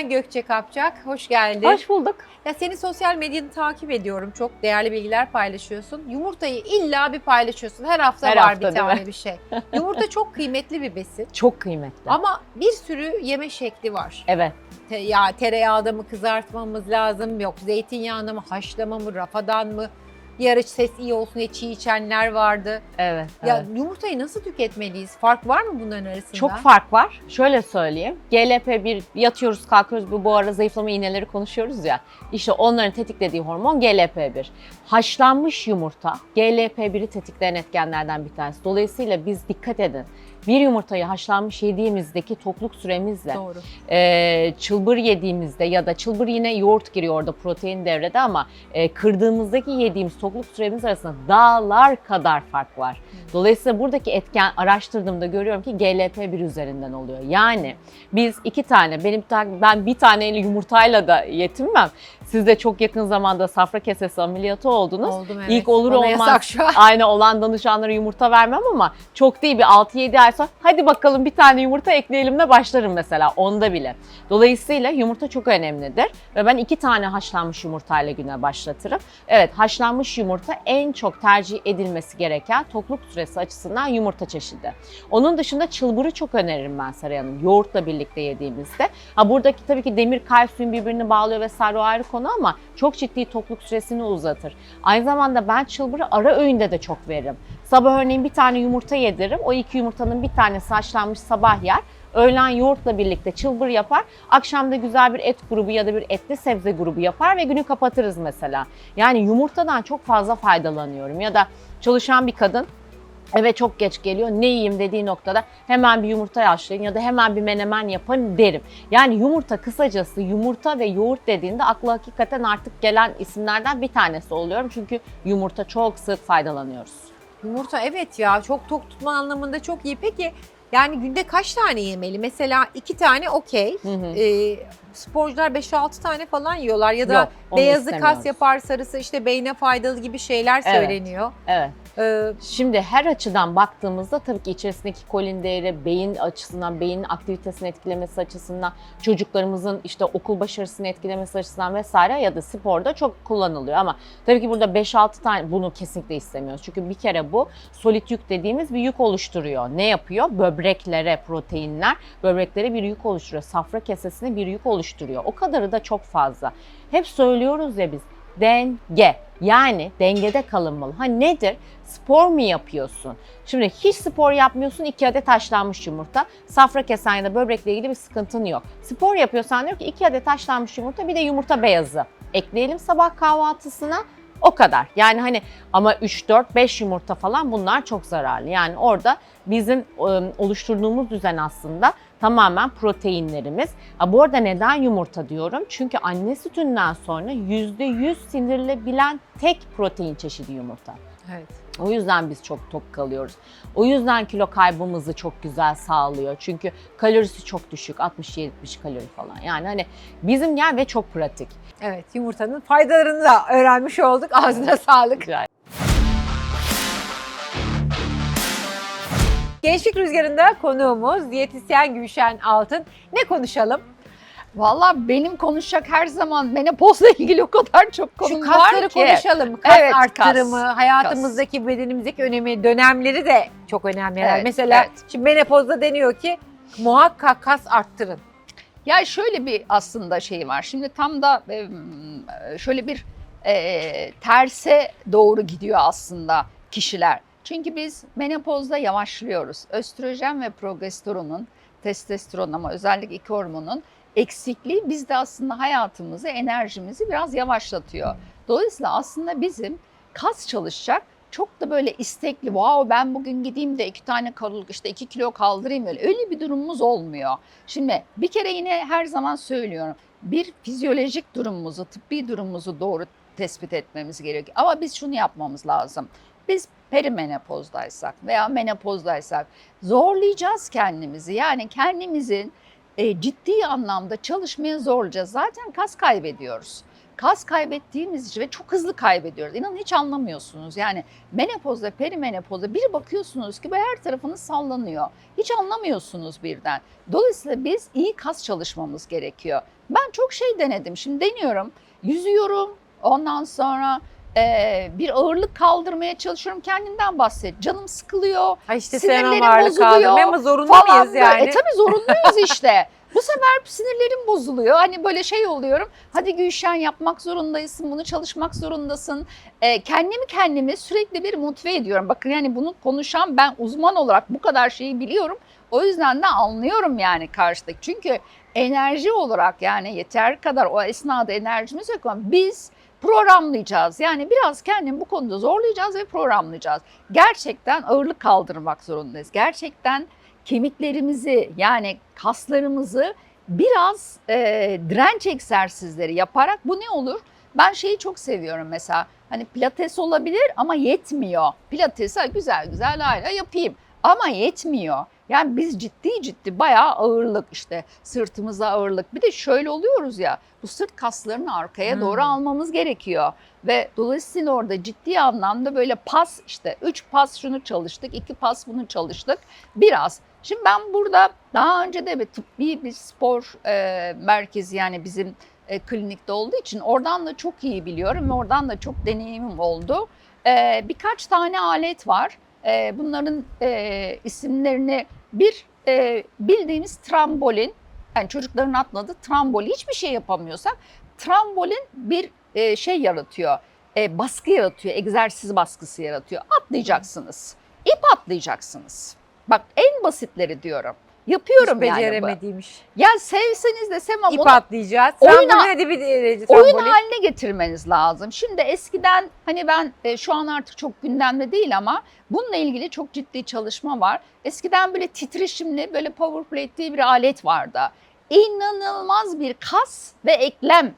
Ben Gökçe Kapçak. Hoş geldin. Hoş bulduk. Ya seni sosyal medyanı takip ediyorum. Çok değerli bilgiler paylaşıyorsun. Yumurtayı illa bir paylaşıyorsun. Her hafta Her var hafta, bir tane bir şey. Yumurta çok kıymetli bir besin. Çok kıymetli. Ama bir sürü yeme şekli var. Evet. Te- ya tereyağda mı kızartmamız lazım? Yok zeytinyağında mı? Haşlama mı? Rafadan mı? Bir ara ses iyi olsun diye çiğ içenler vardı. Evet. Ya evet. yumurtayı nasıl tüketmeliyiz? Fark var mı bunların arasında? Çok fark var. Şöyle söyleyeyim. GLP-1 yatıyoruz kalkıyoruz bu, bu ara zayıflama iğneleri konuşuyoruz ya. İşte onların tetiklediği hormon GLP-1. Haşlanmış yumurta GLP-1'i tetikleyen etkenlerden bir tanesi. Dolayısıyla biz dikkat edin. Bir yumurtayı haşlanmış yediğimizdeki tokluk süremizle Doğru. e, çılbır yediğimizde ya da çılbır yine yoğurt giriyor orada protein devrede ama e, kırdığımızdaki yediğimiz tokluk süremiz arasında dağlar kadar fark var. Dolayısıyla buradaki etken araştırdığımda görüyorum ki GLP-1 üzerinden oluyor. Yani biz iki tane, benim ben bir taneyle yumurtayla da yetinmem. Siz de çok yakın zamanda safra kesesi ameliyatı oldunuz. Oldum evet. İlk olur Bana olmaz şu an. aynı olan danışanlara yumurta vermem ama çok değil bir 6-7 ay sonra hadi bakalım bir tane yumurta ekleyelim de başlarım mesela onda bile. Dolayısıyla yumurta çok önemlidir ve ben iki tane haşlanmış yumurtayla güne başlatırım. Evet haşlanmış yumurta en çok tercih edilmesi gereken tokluk süresi açısından yumurta çeşidi. Onun dışında çılbırı çok öneririm ben Saray Hanım yoğurtla birlikte yediğimizde. Ha buradaki tabii ki demir kalsiyum birbirini bağlıyor vesaire o ayrı konu ama çok ciddi tokluk süresini uzatır. Aynı zamanda ben çılbırı ara öğünde de çok veririm. Sabah örneğin bir tane yumurta yediririm. O iki yumurtanın bir tanesi haşlanmış sabah yer. Öğlen yoğurtla birlikte çılbır yapar. Akşam da güzel bir et grubu ya da bir etli sebze grubu yapar ve günü kapatırız mesela. Yani yumurtadan çok fazla faydalanıyorum. Ya da çalışan bir kadın eve çok geç geliyor ne yiyeyim dediği noktada hemen bir yumurta haşlayın ya da hemen bir menemen yapın derim. Yani yumurta kısacası yumurta ve yoğurt dediğinde akla hakikaten artık gelen isimlerden bir tanesi oluyorum. Çünkü yumurta çok sık faydalanıyoruz. Yumurta evet ya çok tok tutma anlamında çok iyi. Peki yani günde kaç tane yemeli? Mesela iki tane okey. Ee, sporcular 5-6 tane falan yiyorlar ya da Yok, beyazı kas yapar sarısı işte beyne faydalı gibi şeyler Evet. söyleniyor. Evet. Ee, Şimdi her açıdan baktığımızda tabii ki içerisindeki kolin değeri beyin açısından, beynin aktivitesini etkilemesi açısından, çocuklarımızın işte okul başarısını etkilemesi açısından vesaire ya da sporda çok kullanılıyor. Ama tabii ki burada 5-6 tane bunu kesinlikle istemiyoruz. Çünkü bir kere bu solit yük dediğimiz bir yük oluşturuyor. Ne yapıyor? Böbreklere proteinler böbreklere bir yük oluşturuyor. Safra kesesine bir yük oluşturuyor. O kadarı da çok fazla. Hep söylüyoruz ya biz denge. Yani dengede kalınmalı. Ha nedir? Spor mu yapıyorsun? Şimdi hiç spor yapmıyorsun iki adet haşlanmış yumurta. Safra kesen ya da böbrekle ilgili bir sıkıntın yok. Spor yapıyorsan diyor ki iki adet haşlanmış yumurta bir de yumurta beyazı. Ekleyelim sabah kahvaltısına. O kadar. Yani hani ama 3, 4, 5 yumurta falan bunlar çok zararlı. Yani orada bizim ıı, oluşturduğumuz düzen aslında tamamen proteinlerimiz. Ha, bu arada neden yumurta diyorum? Çünkü anne sütünden sonra %100 sindirilebilen tek protein çeşidi yumurta. evet. O yüzden biz çok tok kalıyoruz. O yüzden kilo kaybımızı çok güzel sağlıyor. Çünkü kalorisi çok düşük. 60-70 kalori falan. Yani hani bizim yer ve çok pratik. Evet yumurtanın faydalarını da öğrenmiş olduk. Ağzına sağlık. Güzel. Gençlik Rüzgarı'nda konuğumuz diyetisyen Gülşen Altın. Ne konuşalım? Valla benim konuşacak her zaman menopozla ilgili o kadar çok konum Şu kasları ki. konuşalım. Kas Evet, kas. arttırımı, hayatımızdaki, bedenimizdeki önemi, dönemleri de çok önemli. Evet, Mesela evet. şimdi menopozda deniyor ki muhakkak kas arttırın. Ya şöyle bir aslında şey var. Şimdi tam da e, şöyle bir e, terse doğru gidiyor aslında kişiler. Çünkü biz menopozda yavaşlıyoruz. Östrojen ve progesteronun, testosteron ama özellikle iki hormonun eksikliği bizde aslında hayatımızı, enerjimizi biraz yavaşlatıyor. Dolayısıyla aslında bizim kas çalışacak çok da böyle istekli, wow ben bugün gideyim de iki tane kal- işte iki kilo kaldırayım öyle. Öyle bir durumumuz olmuyor. Şimdi bir kere yine her zaman söylüyorum. Bir fizyolojik durumumuzu, tıbbi durumumuzu doğru tespit etmemiz gerekiyor. Ama biz şunu yapmamız lazım. Biz perimenopozdaysak veya menopozdaysak zorlayacağız kendimizi. Yani kendimizin e, ciddi anlamda çalışmaya zorlayacağız. Zaten kas kaybediyoruz. kas kaybettiğimiz için ve çok hızlı kaybediyoruz. İnanın hiç anlamıyorsunuz. Yani menopozda, perimenopozda bir bakıyorsunuz ki her tarafınız sallanıyor. Hiç anlamıyorsunuz birden. Dolayısıyla biz iyi kas çalışmamız gerekiyor. Ben çok şey denedim. Şimdi deniyorum. Yüzüyorum. Ondan sonra e, bir ağırlık kaldırmaya çalışıyorum. Kendimden bahset. Canım sıkılıyor. Ha işte Sinirlerim bozuluyor ama zorunda falan mıyız yani? E tabii zorunluyuz işte. Bu sefer sinirlerim bozuluyor. Hani böyle şey oluyorum. Hadi Gülşen yapmak zorundaysın, bunu çalışmak zorundasın. Ee, kendimi kendimi sürekli bir motive ediyorum. Bakın yani bunu konuşan ben uzman olarak bu kadar şeyi biliyorum. O yüzden de anlıyorum yani karşıdaki. Çünkü enerji olarak yani yeter kadar o esnada enerjimiz yok ama biz programlayacağız. Yani biraz kendimi bu konuda zorlayacağız ve programlayacağız. Gerçekten ağırlık kaldırmak zorundayız. Gerçekten kemiklerimizi yani kaslarımızı biraz e, direnç egzersizleri yaparak bu ne olur? Ben şeyi çok seviyorum mesela hani pilates olabilir ama yetmiyor. Pilatesi güzel güzel hala yapayım ama yetmiyor. Yani biz ciddi ciddi bayağı ağırlık işte sırtımıza ağırlık. Bir de şöyle oluyoruz ya bu sırt kaslarını arkaya Hmm. doğru almamız gerekiyor. Ve dolayısıyla orada ciddi anlamda böyle pas işte 3 pas şunu çalıştık, 2 pas bunu çalıştık biraz. Şimdi ben burada daha önce de bir tıbbi bir spor e, merkezi yani bizim e, klinikte olduğu için oradan da çok iyi biliyorum ve oradan da çok deneyimim oldu. E, birkaç tane alet var. E, bunların e, isimlerini bir e, bildiğimiz trambolin yani çocukların atladığı trambolin hiçbir şey yapamıyorsak trambolin bir e, şey yaratıyor. E, baskı yaratıyor, egzersiz baskısı yaratıyor. Atlayacaksınız. İp atlayacaksınız. Bak en basitleri diyorum. Yapıyorum Hiç yani bu. Ya sevseniz de sevmem İp onu atlayacağız. Oyuna- Trambolin de bir derece oyun trambolin. haline getirmeniz lazım. Şimdi eskiden hani ben e, şu an artık çok gündemde değil ama bununla ilgili çok ciddi çalışma var. Eskiden böyle titreşimli böyle power plate diye bir alet vardı. İnanılmaz bir kas ve eklem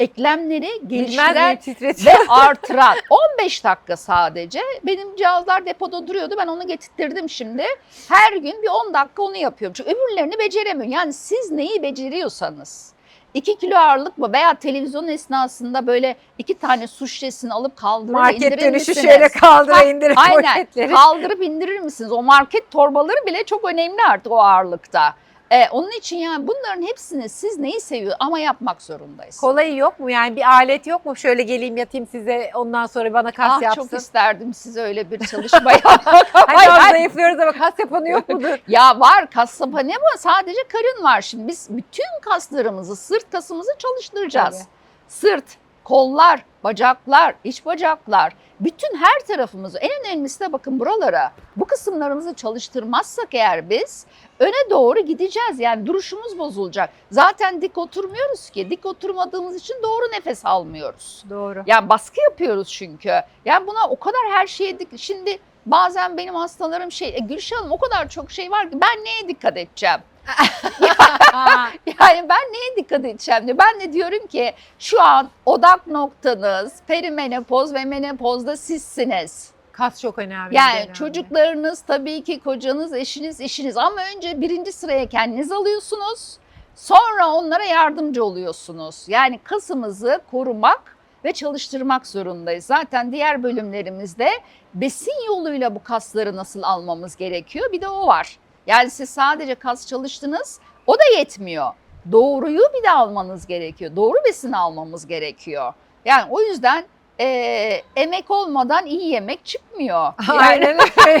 eklemleri geliştiren ve artıran 15 dakika sadece. Benim cihazlar depoda duruyordu. Ben onu getirttirdim şimdi. Her gün bir 10 dakika onu yapıyorum. Çünkü öbürlerini beceremiyorum. Yani siz neyi beceriyorsanız 2 kilo ağırlık mı veya televizyon esnasında böyle iki tane su şişesini alıp kaldırır Market indirir dönüşü misiniz? şöyle kaldıra Ha, indirir Aynen. Kaldırıp indirir misiniz? O market torbaları bile çok önemli artık o ağırlıkta. Ee, onun için yani bunların hepsini siz neyi seviyor ama yapmak zorundayız. Kolayı yok mu? Yani bir alet yok mu? Şöyle geleyim yatayım size ondan sonra bana kas ah yapsın. çok isterdim size öyle bir çalışma yapmak. Hani Hayır, zayıflıyoruz ama kas yapanı yok mudur? Ya var kas ne bu? Sadece karın var. Şimdi biz bütün kaslarımızı, sırt kasımızı çalıştıracağız. Tabii. Sırt, kollar, bacaklar, iç bacaklar, bütün her tarafımızı en önemlisi de bakın buralara. Bu kısımlarımızı çalıştırmazsak eğer biz öne doğru gideceğiz. Yani duruşumuz bozulacak. Zaten dik oturmuyoruz ki. Dik oturmadığımız için doğru nefes almıyoruz. Doğru. Yani baskı yapıyoruz çünkü. Yani buna o kadar her şeye dik. Şimdi bazen benim hastalarım şey, e, Gülşah Hanım o kadar çok şey var ki ben neye dikkat edeceğim? Yani ben neye dikkat edeceğim diyor. Ben de diyorum ki şu an odak noktanız perimenopoz ve menopozda sizsiniz. kas çok önemli. Yani dönemde. çocuklarınız tabii ki kocanız, eşiniz, işiniz ama önce birinci sıraya kendiniz alıyorsunuz. Sonra onlara yardımcı oluyorsunuz. Yani kasımızı korumak ve çalıştırmak zorundayız. Zaten diğer bölümlerimizde besin yoluyla bu kasları nasıl almamız gerekiyor bir de o var. Yani siz sadece kas çalıştınız o da yetmiyor. Doğruyu bir de almanız gerekiyor. Doğru besin almamız gerekiyor. Yani o yüzden eee, emek olmadan iyi yemek çıkmıyor. Yani Aynen öyle.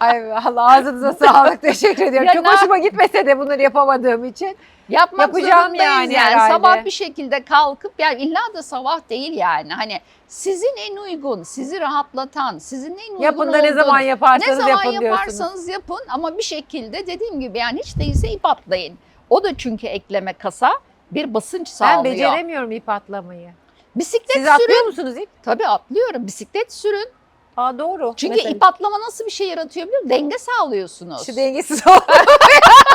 Ay Allah ağzınıza sağlık. Teşekkür ediyorum. Ya Çok ne hoşuma gitmese de bunları yapamadığım için. Yapmak Yapacağım yani yani. herhalde. Sabah bir şekilde kalkıp yani illa da sabah değil yani. Hani sizin en uygun, sizi rahatlatan, sizin en uygun Yapın da ne zaman ne yaparsanız zaman yapın diyorsunuz. yaparsanız yapın ama bir şekilde dediğim gibi yani hiç değilse ip atlayın. O da çünkü ekleme kasa bir basınç Ben sağlıyor. beceremiyorum ip atlamayı. Bisiklet Siz sürün. atlıyor musunuz ip? Tabii atlıyorum. Bisiklet sürün. Aa doğru. Çünkü Mesela ip atlama nasıl bir şey yaratıyor biliyor musun? Denge sağlıyorsunuz. Şu dengesiz.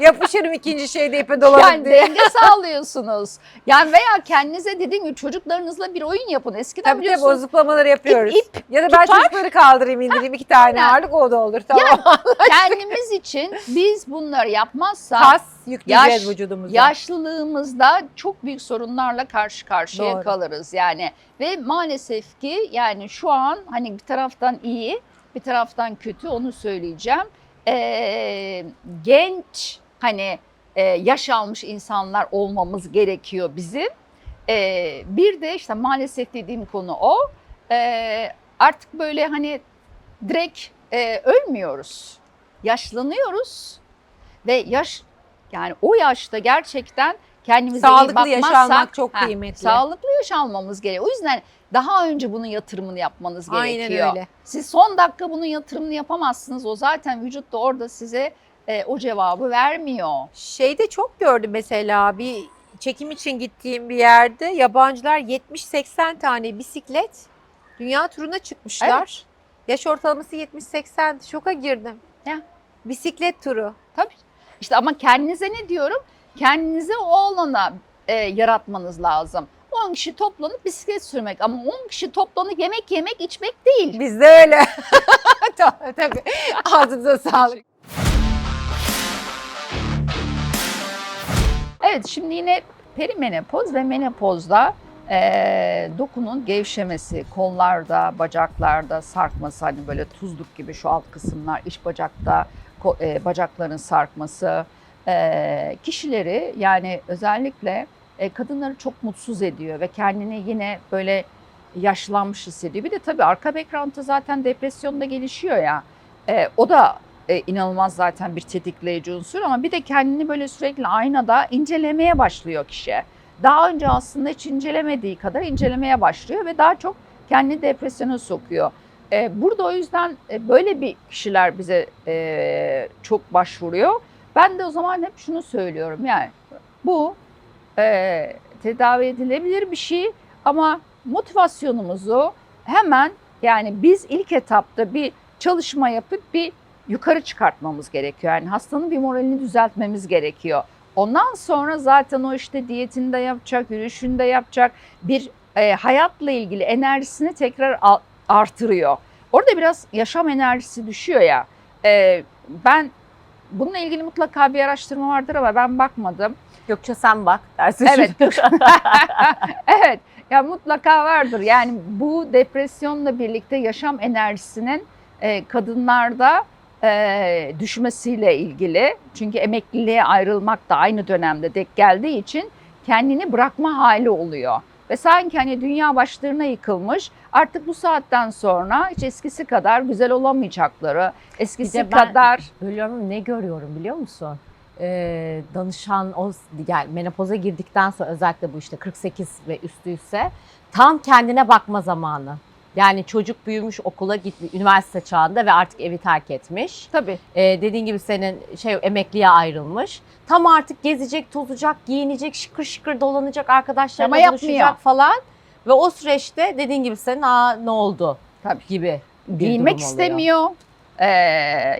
Yapışırım ikinci şeyde ipe dolanıp Yani diye. denge sağlıyorsunuz. Yani veya kendinize dediğim gibi çocuklarınızla bir oyun yapın. Eskiden Tabii tabii biliyorsunuz o zıplamaları yapıyoruz. ip ya da ben tutar. çocukları kaldırayım indireyim iki tane aynen. ağırlık o da olur tamam. kendimiz için biz bunları yapmazsak Kas yükleyeceğiz Yaş- vücudumuza. yaşlılığımızda çok büyük sorunlarla karşı karşıya Doğru. kalırız yani. Ve maalesef ki yani şu an hani bir taraftan iyi bir taraftan kötü onu söyleyeceğim. Ee, genç hani e, yaş almış insanlar olmamız gerekiyor bizim. Ee, bir de işte maalesef dediğim konu o. Ee, artık böyle hani direkt e, ölmüyoruz. Yaşlanıyoruz ve yaş yani o yaşta gerçekten kendimize iyi Sağlıklı yaş bakmazsak almak çok ha, kıymetli. Sağlıklı yaş almamız gerekiyor. O yüzden daha önce bunun yatırımını yapmanız Aynen gerekiyor. öyle. Siz son dakika bunun yatırımını yapamazsınız. O zaten vücut da orada size e, o cevabı vermiyor. Şeyde çok gördüm mesela bir çekim için gittiğim bir yerde yabancılar 70-80 tane bisiklet dünya turuna çıkmışlar. Yaş ortalaması 70-80 şoka girdim. Ya. Bisiklet turu. Tabii. İşte ama kendinize ne diyorum? Kendinize o alana e, yaratmanız lazım. 10 kişi toplanıp bisiklet sürmek ama 10 kişi toplanıp yemek yemek içmek değil. Bizde öyle. tabii tabii. Ağzınıza sağlık. Evet şimdi yine perimenopoz ve menopozda eee, dokunun gevşemesi, kollarda, bacaklarda sarkması hani böyle tuzluk gibi şu alt kısımlar, iç bacakta eee, bacakların sarkması eee, kişileri yani özellikle e, kadınları çok mutsuz ediyor ve kendini yine böyle yaşlanmış hissediyor. Bir de tabii arka background'da zaten depresyonda gelişiyor ya. E, o da e, inanılmaz zaten bir tetikleyici unsur ama bir de kendini böyle sürekli aynada incelemeye başlıyor kişi. Daha önce aslında hiç incelemediği kadar incelemeye başlıyor ve daha çok kendini depresyona sokuyor. E, burada o yüzden e, böyle bir kişiler bize e, çok başvuruyor. Ben de o zaman hep şunu söylüyorum yani bu e, tedavi edilebilir bir şey ama motivasyonumuzu hemen yani biz ilk etapta bir çalışma yapıp bir yukarı çıkartmamız gerekiyor. Yani hastanın bir moralini düzeltmemiz gerekiyor. Ondan sonra zaten o işte diyetini de yapacak, yürüyüşünü de yapacak. Bir e, hayatla ilgili enerjisini tekrar artırıyor. Orada biraz yaşam enerjisi düşüyor ya. E, ben bununla ilgili mutlaka bir araştırma vardır ama ben bakmadım. Gökçe sen bak dersin. Evet. evet. Ya mutlaka vardır. Yani bu depresyonla birlikte yaşam enerjisinin e, kadınlarda e, düşmesiyle ilgili. Çünkü emekliliğe ayrılmak da aynı dönemde denk geldiği için kendini bırakma hali oluyor. Ve sanki hani dünya başlarına yıkılmış. Artık bu saatten sonra hiç eskisi kadar güzel olamayacakları, eskisi Bir de ben- kadar Bölüyorum ne görüyorum biliyor musun? Ee, danışan o yani menopoza girdikten sonra özellikle bu işte 48 ve üstüyse tam kendine bakma zamanı. Yani çocuk büyümüş okula gitmiş üniversite çağında ve artık evi terk etmiş. tabii Ee, dediğin gibi senin şey emekliye ayrılmış. Tam artık gezecek, tozacak, giyinecek, şıkır şıkır dolanacak, arkadaşlarla Ama buluşacak yapmıyor. falan. Ve o süreçte dediğin gibi senin aa ne oldu Tabii. gibi bir giyinmek durum oluyor. istemiyor. Ee,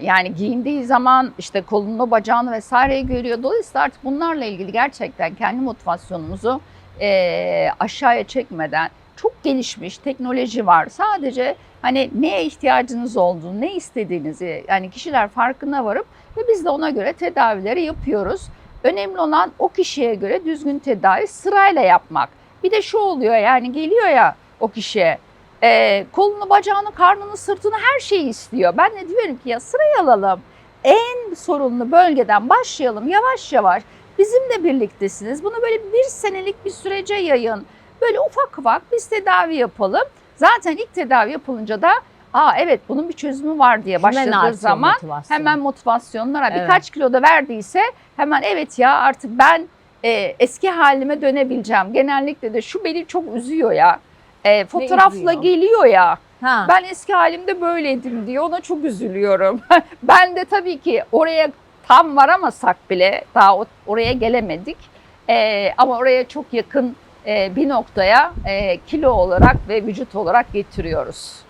yani giyindiği zaman işte kolunu, bacağını vesaireyi görüyor. Dolayısıyla artık bunlarla ilgili gerçekten kendi motivasyonumuzu e, aşağıya çekmeden çok gelişmiş teknoloji var. Sadece hani neye ihtiyacınız olduğunu, ne istediğinizi yani kişiler farkına varıp ve biz de ona göre tedavileri yapıyoruz. Önemli olan o kişiye göre düzgün tedavi sırayla yapmak. Bir de şu oluyor yani geliyor ya o kişiye e, kolunu, bacağını, karnını, sırtını her şeyi istiyor. Ben de diyorum ki ya sırayı alalım. En sorunlu bölgeden başlayalım yavaş yavaş. Bizimle birliktesiniz. Bunu böyle bir senelik bir sürece yayın. Böyle ufak ufak biz tedavi yapalım. Zaten ilk tedavi yapılınca da aa evet bunun bir çözümü var diye Hemen başladığı artıyor zaman motivasyon. hemen motivasyonlara Evet. birkaç kilo da verdiyse hemen evet ya artık ben e, eski halime dönebileceğim. Genellikle de şu beni çok üzüyor ya. E, fotoğrafla üzüyor? geliyor ya. Ha. Ben eski halimde böyleydim diye ona çok üzülüyorum. ben de tabii ki oraya tam varamasak bile daha oraya gelemedik. E, ama oraya çok yakın bir noktaya e, kilo olarak ve vücut olarak getiriyoruz.